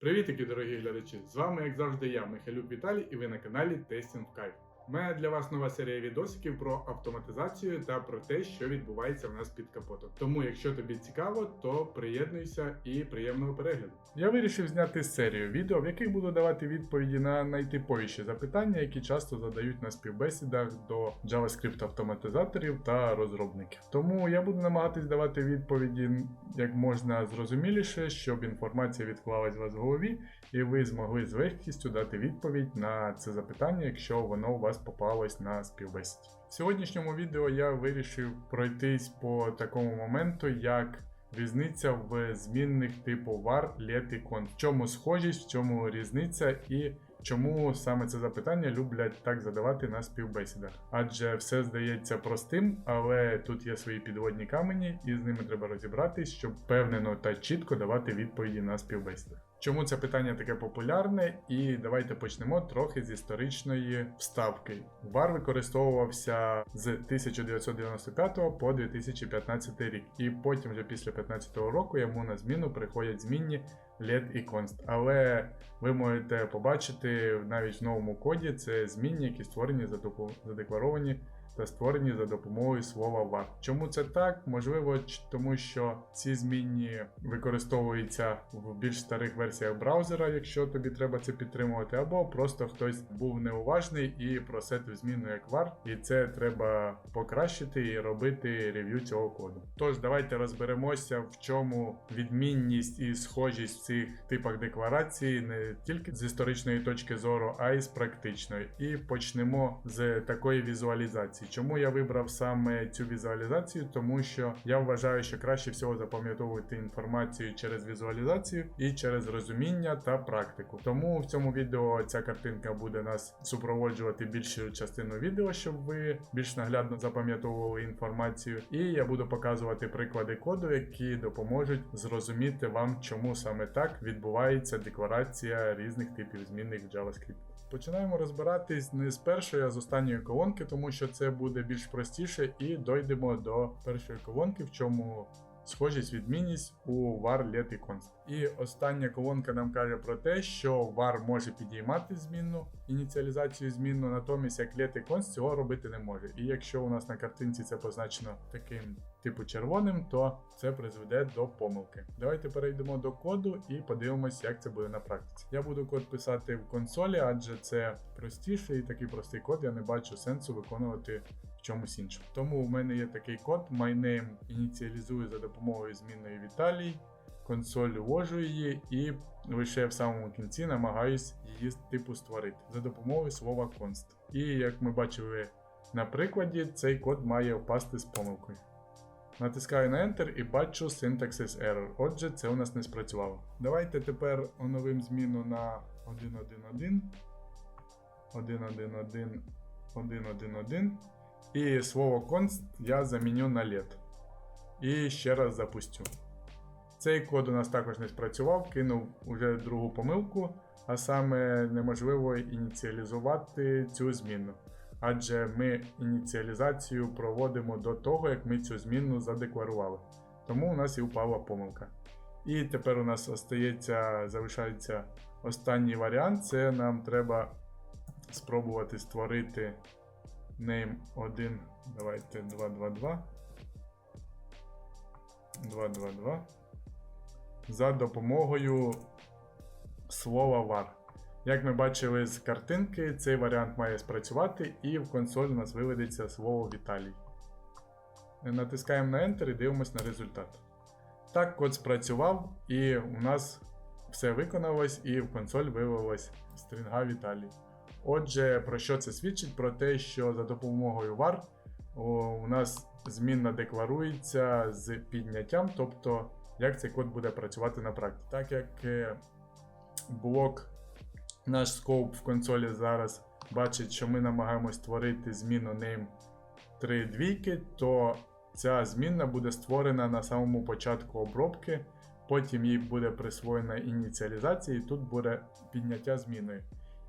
Привітики, дорогі глядачі! З вами, як завжди, я, Михайлюк Віталій, і ви на каналі Тестінг Кайф. У мене для вас нова серія відосиків про автоматизацію та про те, що відбувається в нас під капотом. Тому, якщо тобі цікаво, то приєднуйся і приємного перегляду. Я вирішив зняти серію відео, в яких буду давати відповіді на найтиповіші запитання, які часто задають на співбесідах до JavaScript автоматизаторів та розробників. Тому я буду намагатись давати відповіді як можна зрозуміліше, щоб інформація відклалась у вас в голові, і ви змогли з легкістю дати відповідь на це запитання, якщо воно у вас попалось на співбесіді. В сьогоднішньому відео я вирішив пройтись по такому моменту, як різниця в змінних типу var, let і const. В чому схожість, в чому різниця і Чому саме це запитання люблять так задавати на співбесідах? Адже все здається простим, але тут є свої підводні камені, і з ними треба розібратись, щоб впевнено та чітко давати відповіді на співбесідах. Чому це питання таке популярне? І давайте почнемо трохи з історичної вставки. Вар використовувався з 1995 по 2015 рік, і потім, вже після 2015 року, йому на зміну приходять змінні LED і Const. Але ви можете побачити навіть в новому коді це змінні, які створені задекларовані та створені за допомогою слова var. Чому це так? Можливо, тому що ці змінні використовуються в більш старих версіях браузера, якщо тобі треба це підтримувати, або просто хтось був неуважний і просетив зміну як var, і це треба покращити і робити рев'ю цього коду. Тож, давайте розберемося, в чому відмінність і схожість в цих типах декларації не тільки з історичної точки зору, а й з практичної. І почнемо з такої візуалізації. Чому я вибрав саме цю візуалізацію? Тому що я вважаю, що краще всього запам'ятовувати інформацію через візуалізацію і через розуміння та практику. Тому в цьому відео ця картинка буде нас супроводжувати більшу частину відео, щоб ви більш наглядно запам'ятовували інформацію. І я буду показувати приклади коду, які допоможуть зрозуміти вам, чому саме так відбувається декларація різних типів змінних в JavaScript. Починаємо розбиратись не з першої, а з останньої колонки, тому що це буде більш простіше, і дойдемо до першої колонки, в чому схожість відмінність у var, let і. І остання колонка нам каже про те, що var може підіймати змінну, ініціалізацію змінну, натомість як let і цього робити не може. І якщо у нас на картинці це позначено таким типу червоним, то це призведе до помилки. Давайте перейдемо до коду і подивимось, як це буде на практиці. Я буду код писати в консолі, адже це простіше і такий простий код, я не бачу сенсу виконувати чомусь іншому. Тому у мене є такий код, myname ініціалізую за допомогою змінної Віталій, консоль ввожу її і лише в самому кінці намагаюсь її типу створити за допомогою слова const. І як ми бачили на прикладі, цей код має впасти з помилкою. Натискаю на Enter і бачу Syntaxis Error. Отже, це у нас не спрацювало. Давайте тепер оновимо зміну на 1.1.1, 1.1.1, 1.1.1. І слово const я заміню на let. І ще раз запустю. Цей код у нас також не спрацював, кинув уже другу помилку, а саме неможливо ініціалізувати цю зміну. Адже ми ініціалізацію проводимо до того, як ми цю зміну задекларували. Тому у нас і впала помилка. І тепер у нас остається, залишається останній варіант. Це нам треба спробувати створити name 1. Давайте 222. 222. За допомогою слова var. Як ми бачили з картинки, цей варіант має спрацювати, і в консоль у нас виведеться слово Віталій. Натискаємо на Enter і дивимося на результат. Так, код спрацював, і у нас все виконалось, і в консоль вивелась стрінга Віталій. Отже, про що це свідчить? Про те, що за допомогою var у нас змінна декларується з підняттям, тобто як цей код буде працювати на практиці. Так як блок наш скоп в консолі зараз бачить, що ми намагаємось створити зміну name 3 двійки, то ця змінна буде створена на самому початку обробки, потім їй буде присвоєна ініціалізація, і тут буде підняття зміною.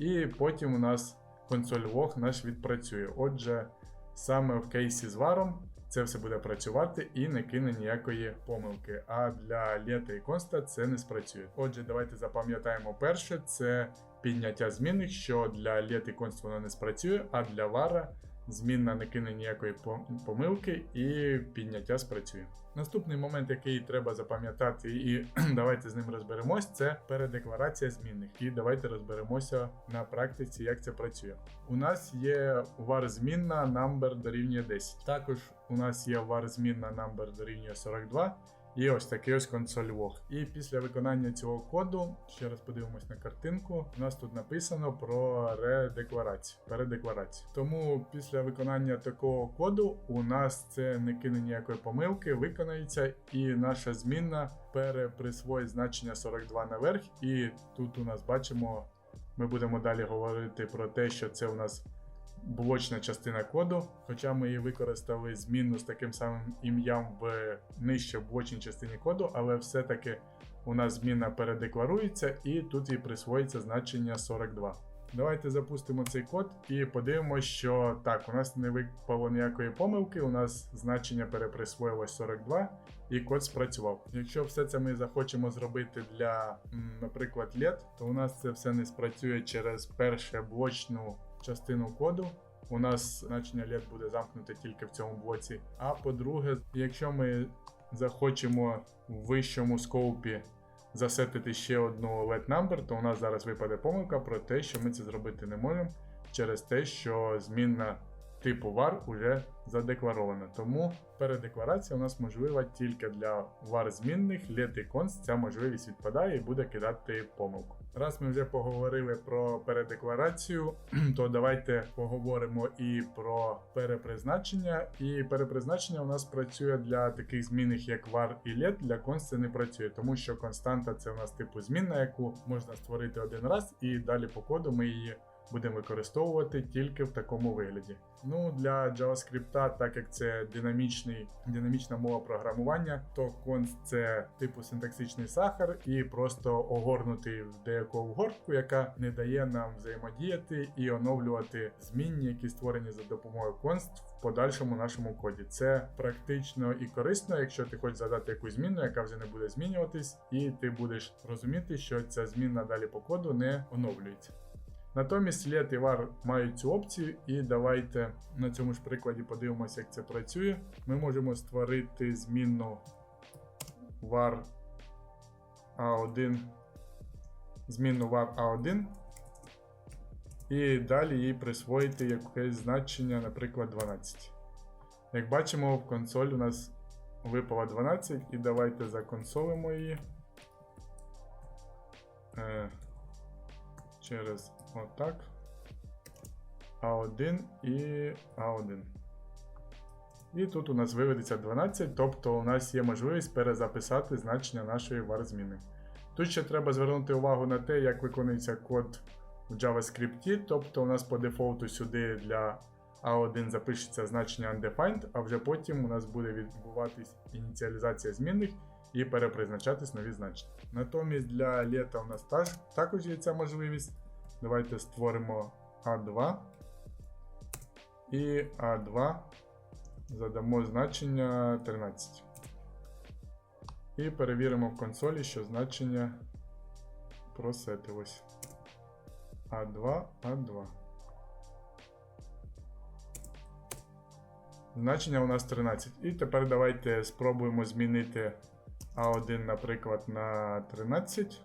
І потім у нас консоль Вог наш відпрацює. Отже, саме в кейсі з варом це все буде працювати і не кине ніякої помилки. А для лєта і конста це не спрацює. Отже, давайте запам'ятаємо перше: це підняття змінних, що для лет і конст воно не спрацює, а для вара змінна не кине ніякої помилки і підняття спрацює. Наступний момент, який треба запам'ятати, і давайте з ним розберемось, це передекларація змінних. І давайте розберемося на практиці, як це працює. У нас є var змінна number дорівнює 10. Також у нас є var змінна number дорівнює 42. І ось такий ось консоль лог. І після виконання цього коду, ще раз подивимось на картинку, у нас тут написано про редекларацію, передекларацію. Тому після виконання такого коду у нас це не кине ніякої помилки, виконається, і наша змінна переприсвоїть значення 42 наверх. І тут у нас бачимо, ми будемо далі говорити про те, що це у нас блочна частина коду, хоча ми її використали змінну з таким самим ім'ям в нижче блочній частині коду, але все-таки у нас зміна передекларується і тут їй присвоїться значення 42. Давайте запустимо цей код і подивимося, що так, у нас не випало ніякої помилки, у нас значення переприсвоїлось 42 і код спрацював. Якщо все це ми захочемо зробити для, наприклад, LED, то у нас це все не спрацює через першу блочну частину коду. У нас значення LED буде замкнуте тільки в цьому блоці. А по-друге, якщо ми захочемо в вищому скоупі засетити ще одну LED number, то у нас зараз випаде помилка про те, що ми це зробити не можемо через те, що змінна типу var уже задекларована. Тому передекларація у нас можлива тільки для var змінних, let і const ця можливість відпадає і буде кидати помилку. Раз ми вже поговорили про передекларацію, то давайте поговоримо і про перепризначення. І перепризначення у нас працює для таких змінних, як var і let, для const не працює, тому що константа це у нас типу змінна, яку можна створити один раз, і далі по коду ми її будемо використовувати тільки в такому вигляді. Ну для JavaScript, так як це динамічний, динамічна мова програмування, то const це типу синтаксичний сахар і просто огорнутий в деяку обгортку, яка не дає нам взаємодіяти і оновлювати змінні, які створені за допомогою const в подальшому нашому коді. Це практично і корисно, якщо ти хочеш задати якусь зміну, яка вже не буде змінюватись, і ти будеш розуміти, що ця змінна далі по коду не оновлюється. Натомість LED і var мають цю опцію, і давайте на цьому ж прикладі подивимося, як це працює. Ми можемо створити змінну var A1, змінну var A1, і далі їй присвоїти якесь значення, наприклад, 12. Як бачимо, в консоль у нас випало 12, і давайте законсолимо її. Е, через отак. А1 і А1. І тут у нас виведеться 12, тобто у нас є можливість перезаписати значення нашої var зміни. Тут ще треба звернути увагу на те, як виконується код в JavaScript, тобто у нас по дефолту сюди для A1 запишеться значення undefined, а вже потім у нас буде відбуватись ініціалізація змінних і перепризначатись нові значення. Натомість для літа у нас також є ця можливість. Давайте створимо А2 і А2 задамо значення 13. І перевіримо в консолі, що значення просетилось. А2, А2. Значення у нас 13. І тепер давайте спробуємо змінити А1, наприклад, на 13.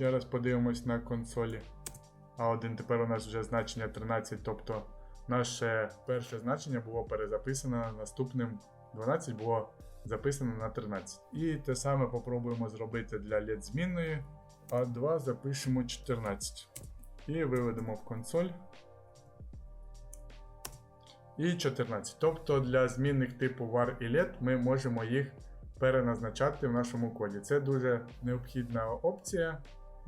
Ще раз подивимось на консолі. А1 тепер у нас вже значення 13, тобто наше перше значення було перезаписано, наступним 12 було записано на 13. І те саме попробуємо зробити для LED змінної. А2 запишемо 14. І виведемо в консоль. І 14. Тобто для змінних типу var і LED ми можемо їх переназначати в нашому коді. Це дуже необхідна опція,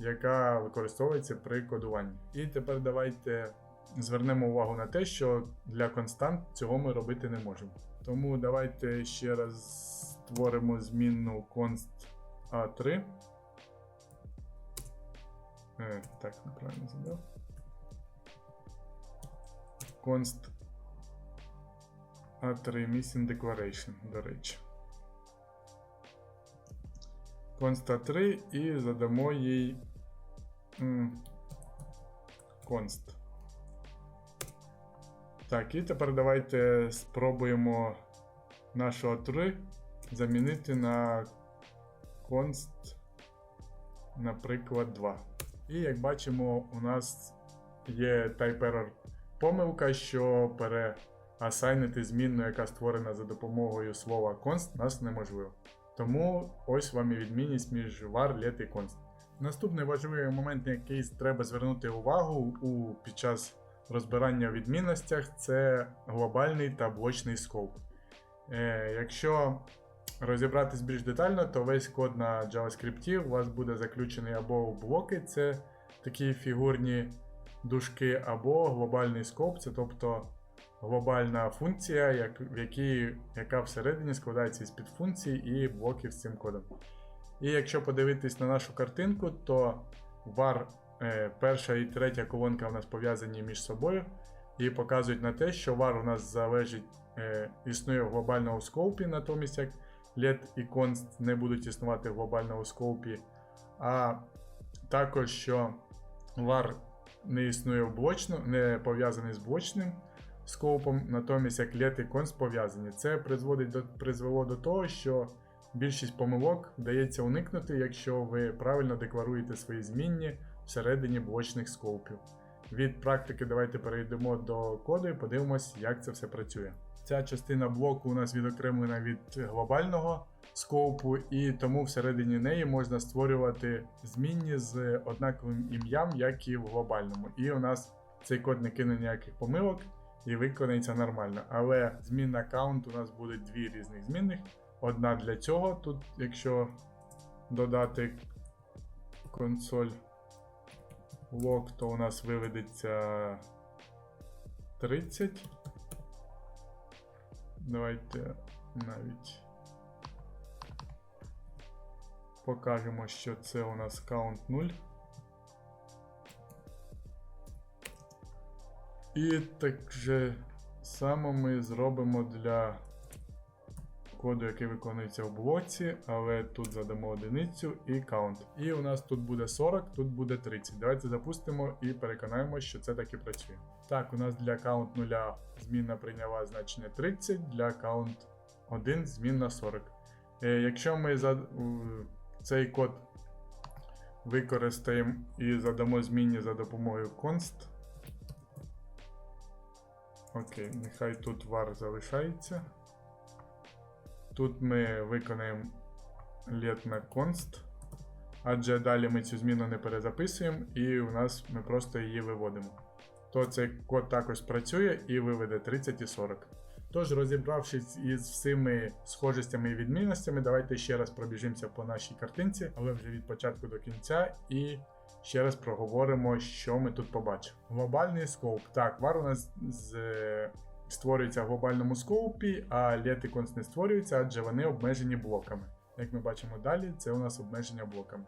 яка використовується при кодуванні. І тепер давайте звернемо увагу на те, що для констант цього ми робити не можемо. Тому давайте ще раз створимо змінну const A3. Е, так, неправильно задав. Const A3 Missing Declaration, до речі. Const 3 і задамо їй const. Так, і тепер давайте спробуємо нашу A3 замінити на const, наприклад, 2. І як бачимо, у нас є type помилка, що переасайнити змінну, яка створена за допомогою слова const, нас неможливо. Тому ось вам і відмінність між var, let і const. Наступний важливий момент, на який треба звернути увагу у, під час розбирання в відмінностях, це глобальний та блочний скоп. Е, якщо розібратись більш детально, то весь код на JavaScript у вас буде заключений або в блоки, це такі фігурні дужки, або глобальний скоп, це тобто глобальна функція, як, в якій, яка всередині складається із підфункцій і блоків з цим кодом. І якщо подивитись на нашу картинку, то var е, перша і третя колонка у нас пов'язані між собою і показують на те, що var у нас залежить, е, існує в глобальному скопі, натомість як let і const не будуть існувати в глобальному скопі, а також що var не існує в блочну, не пов'язаний з блочним скопом, натомість як let і const пов'язані. Це призводить до, призвело до того, що більшість помилок вдається уникнути, якщо ви правильно декларуєте свої змінні всередині блочних скопів. Від практики давайте перейдемо до коду і подивимось, як це все працює. Ця частина блоку у нас відокремлена від глобального скопу, і тому всередині неї можна створювати змінні з однаковим ім'ям, як і в глобальному. І у нас цей код не кине ніяких помилок і виконається нормально. Але змінна count у нас буде дві різних змінних. Одна для цього, тут, якщо додати консоль log, то у нас виведеться 30. Давайте навіть покажемо, що це у нас count 0. І так же само ми зробимо для коду, який виконується в блоці, але тут задамо одиницю і count. І у нас тут буде 40, тут буде 30. Давайте запустимо і переконаємося, що це таки працює. Так, у нас для count 0 змінна прийняла значення 30, для count 1 змінна 40. Е, якщо ми цей код використаємо і задамо змінні за допомогою const. Окей, нехай тут var залишається. Тут ми виконаємо let на const, адже далі ми цю зміну не перезаписуємо, і у нас ми просто її виводимо. То цей код також працює і виведе 30 і 40. Тож, розібравшись із всіми схожостями і відмінностями, давайте ще раз пробіжимося по нашій картинці, але вже від початку до кінця, і ще раз проговоримо, що ми тут побачимо. Глобальний скоп. Так, var у нас з, створюється в глобальному скопі, а let і не створюються, адже вони обмежені блоками. Як ми бачимо далі, це у нас обмеження блоками.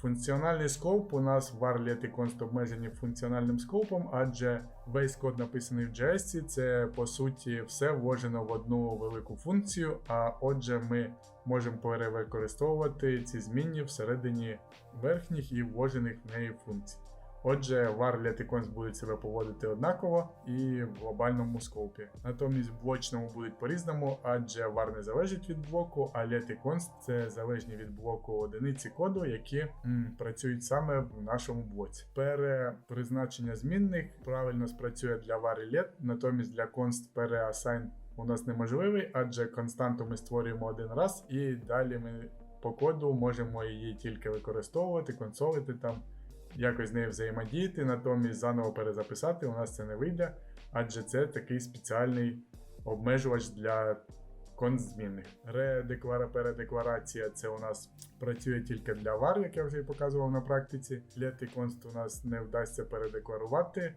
Функціональний скоп у нас var, let і const обмежені функціональним скопом, адже весь код написаний в JS, це по суті все вложено в одну велику функцію, а отже, ми можемо перевикористовувати ці змінні всередині верхніх і вложених в неї функцій. Отже, let і const будуть себе поводити однаково і в глобальному скопі. Натомість в блочному будуть по-різному, адже var не залежить від блоку, а const це залежні від блоку одиниці коду, які м, працюють саме в нашому блоці. Перепризначення змінних правильно спрацює для var і let, натомість для const переасайн у нас неможливий, адже константу ми створюємо один раз, і далі ми по коду можемо її тільки використовувати, консолити там якось з нею взаємодіяти, натомість заново перезаписати у нас це не вийде, адже це такий спеціальний обмежувач для конзмінних. Редеклара передекларація це у нас працює тільки для var, як я вже і показував на практиці. Для const у нас не вдасться передекларувати.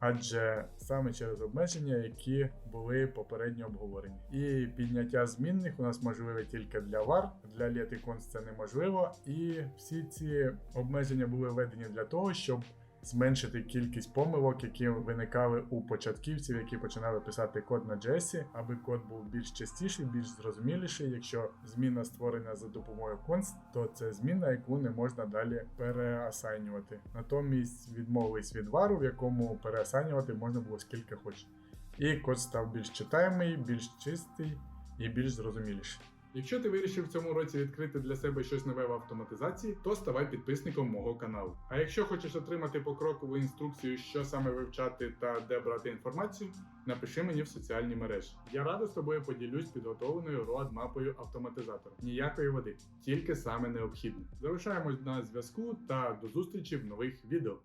Адже саме через обмеження, які були попередньо обговорені. І підняття змінних у нас можливе тільки для вар, для літиконс це неможливо. І всі ці обмеження були введені для того, щоб зменшити кількість помилок, які виникали у початківців, які починали писати код на JS, аби код був більш частіший, більш зрозуміліший. Якщо зміна створена за допомогою const, то це зміна, яку не можна далі переасайнювати. Натомість відмовились від вару, в якому переасайнювати можна було скільки хочеш. І код став більш читаємий, більш чистий і більш зрозуміліший. Якщо ти вирішив в цьому році відкрити для себе щось нове в автоматизації, то ставай підписником мого каналу. А якщо хочеш отримати покрокову інструкцію, що саме вивчати та де брати інформацію, напиши мені в соціальні мережі. Я радо з тобою поділюсь підготовленою road мапою автоматизатора. Ніякої води, тільки саме необхідне. Залишаємось на зв'язку та до зустрічі в нових відео.